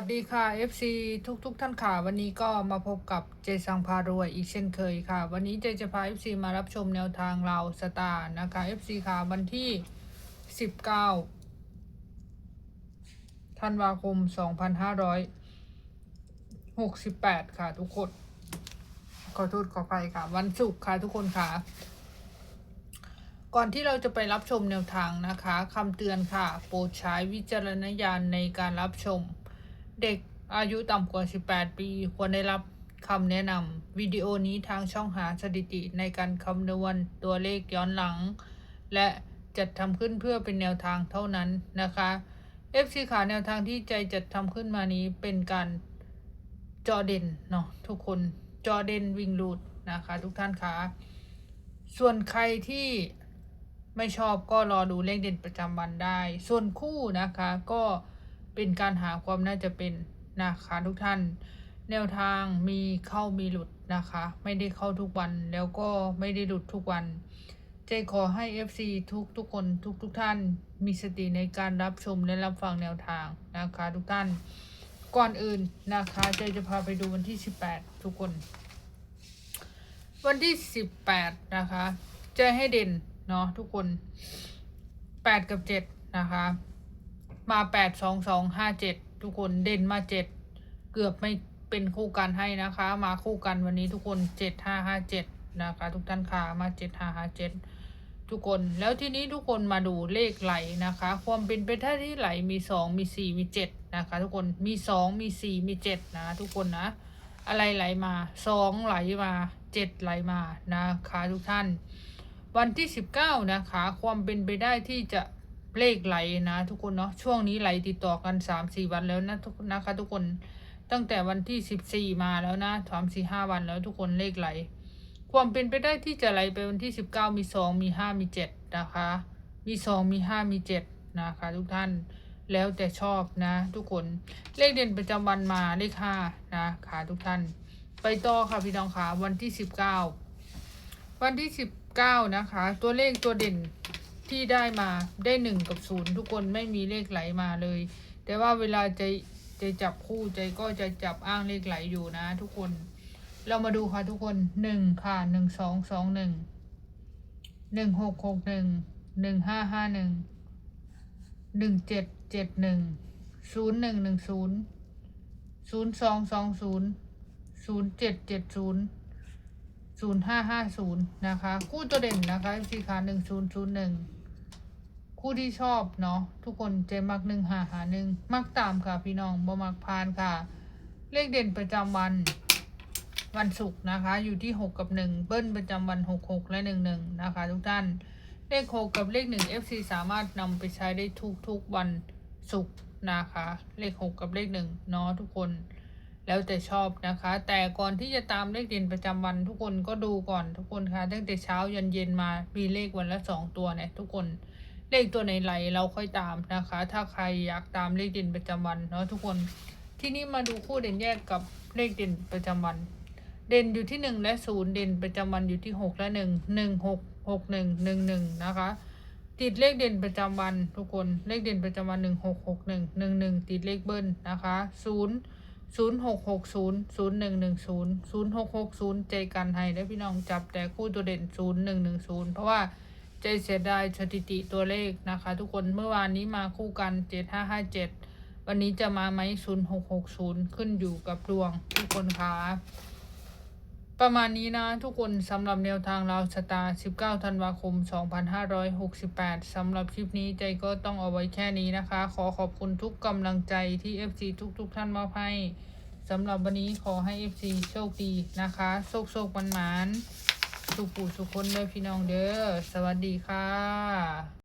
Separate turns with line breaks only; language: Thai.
สวัสดีค่ะ FC ทุกทุกๆท่านค่ะ วันนี้ก็มาพบกับเจสังพารวยอีกเช่นเคยค่ะ วันนี้เจจะพา FC มารับชมแนวทางเราสตาร์นะคะ FC ค่ะ วันที่ 19ธันวาคม 2568 ค่ะทุกคน ขอโทษขอไปค่ะ วันศุกร์ค่ะทุกคนค่ะ ก่อนที่เราจะไปรับชมแนวทางนะคะคำเตือนค่ะ โปรดใช้วิจารณญาณในการรับชม เด็กอายุต่ำกว่า 18 ปี ควรได้รับคำแนะนำวิดีโอนี้ทางช่องหาสถิติในการคำนวณตัวเลขย้อนหลัง และจัดทำขึ้นเพื่อเป็นแนวทางเท่านั้นนะคะ FC ขาแนวทางที่ใจจัดทำขึ้นมานี้เป็นการจอเด่นเนาะทุกคนจอเด่นวิ่งรูดนะคะทุกท่านคะส่วนใครที่ไม่ชอบก็รอดูเลขเด่นประจำวันได้ ส่วนคู่นะคะก็ เป็นการหาความน่าจะเป็นนะคะทุกท่าน แนวทางมีเข้ามีหลุดนะคะ ไม่ได้เข้าทุกวันแล้วก็ไม่ได้หลุดทุกวันเจขอให้ FC ทุกทุกคนทุกทุกท่านมีสติในการรับชมและรับฟังแนวทางนะคะทุกท่าน ก่อนอื่นนะคะเจจะพาไปดูวันที่ 18 ทุกคน วันที่ 18 นะคะเจให้เด่นเนาะทุกคนแปดกับเจ็ดนะคะ มาแปดสองสองห้าเจ็ดทุกคนเด่นมาเจ็ดเกือบไม่เป็นคู่กันให้นะคะ มาคู่กันวันนี้ทุกคนเจ็ดห้าห้าเจ็ดนะคะ ทุกท่านค่ะมาเจ็ดห้าห้าเจ็ดทุกคนแล้วทีนี้ทุกคนมาดูเลขไหลนะคะ ความเป็นไปได้ที่ไหลมีสองมีสี่มีเจ็ดนะคะ ทุกคนมีสองมีสี่มีเจ็ดนะทุกคนนะ อะไรไหลมาสองไหลมาเจ็ดไหลมานะคะ ทุกท่าน วันที่19นะคะ ความเป็นไปได้ที่จะ เลขไหลนะทุกคนเนาะช่วงนี้ไหลติดต่อกัน3-4วันแล้วนะทุกนะคะทุกคนตั้งแต่วันที่14มาแล้วนะสามสี่ห้าวันแล้วทุกคนเลขไหล ความเป็นไปได้ที่จะไหลไปวันที่19มี2มี5มี7นะคะ มี2มี5มี7นะคะ ทุกท่านแล้วแต่ชอบนะ ทุกคนเลขเด่นประจำวันมาเลข5นะคะทุกท่าน ไปต่อค่ะพี่น้องค่ะวันที่19วันที่19นะคะ ตัวเลขตัวเด่น ที่ได้มาได้หนึ่งกับศูนย์ทุกคนไม่มีเลขไหลมาเลย แต่ว่าเวลาใจจะจับคู่ใจก็จะจับอ้างเลขไหลอยู่นะ ทุกคน เรามาดูค่ะทุกคนหนึ่งค่ะหนึ่งสองสองหนึ่งหนึ่งหกหกหนึ่งหนึ่งห้าห้าหนึ่งหนึ่งเจ็ดเจ็ดหนึ่งศูนย์หนึ่งหนึ่งศูนย์ศูนย์สองสองศูนย์ศูนย์เจ็ดเจ็ดศูนย์ศูนย์ห้าห้าศูนย์นะคะ คู่ตัวเด่นนะคะ FC ค่งศูนย์ศูนย์ะ1001 คู่ที่ชอบเนาะทุกคนเจมักหนึ่งหาหาหนึ่งมักตามค่ะพี่น้องบ่มักพานค่ะ เลขเด่นประจำวันวันศุกร์นะคะ อยู่ที่หกกับหนึ่งเบิ้ลประจำวันหกหกและหนึ่งหนึ่งนะคะ ทุกท่าน เลขหกกับเลขหนึ่ง FC สามารถนำไปใช้ได้ทุกทุกวันศุกร์นะคะ เลขหกกับเลขหนึ่งเนาะทุกคน แล้วแต่ชอบนะคะ แต่ก่อนที่จะตามเลขเด่นประจำวันทุกคนก็ดูก่อนทุกคนคะตั้งแต่เช้ายันเย็นมามีเลขวันละสองตัวเนี่ยทุกคน เลขตัวไหนไหลเราค่อยตามนะคะ ถ้าใครอยากตามเลขเด่นประจำวันเนาะทุกคน ที่นี่มาดูคู่เด่นแยกกับเลขเด่นประจำวัน เด่นอยู่ที่หนึ่งและศูนย์เด่นประจำวันอยู่ที่หกและหนึ่งหนึ่งหกหกหนึ่งหนึ่งหนึ่งนะคะ ติดเลขเด่นประจำวัน ทุกคนเลขเด่นประจำวันหนึ่งหกหกหนึ่งหนึ่งหนึ่งติดเลขเบิ้ลนะคะศูนย์ศูนย์หกหกศูนย์ศูนย์หนึ่งหนึ่งศูนย์ศูนย์หกหกศูนย์ใจกันให้และพี่น้องจับแต่คู่ตัวเด่นศูนย์หนึ่งหนึ่งศูนย์เพราะว่า ใจเสียดายสถิติตัวเลขนะคะ ทุกคนเมื่อวานนี้มาคู่กันเจ็ดห้าห้าเจ็ดวันนี้จะมาไหมศูนย์หกหกศูนย์ขึ้นอยู่กับดวงทุกคนคะประมาณนี้นะทุกคนสำหรับแนวทางเราสตาร์19 ธันวาคม 2568 สำหรับคลิปนี้ใจก็ต้องเอาไว้แค่นี้นะคะ ขอขอบคุณทุกกำลังใจที่ FC ทุกๆทท่านมอบให้สำหรับวันนี้ขอให้ FC โชคดีนะคะ โชคโชคมันหมาน สุขปู่สุขคนเด้อพี่น้องเด้อ สวัสดีค่ะ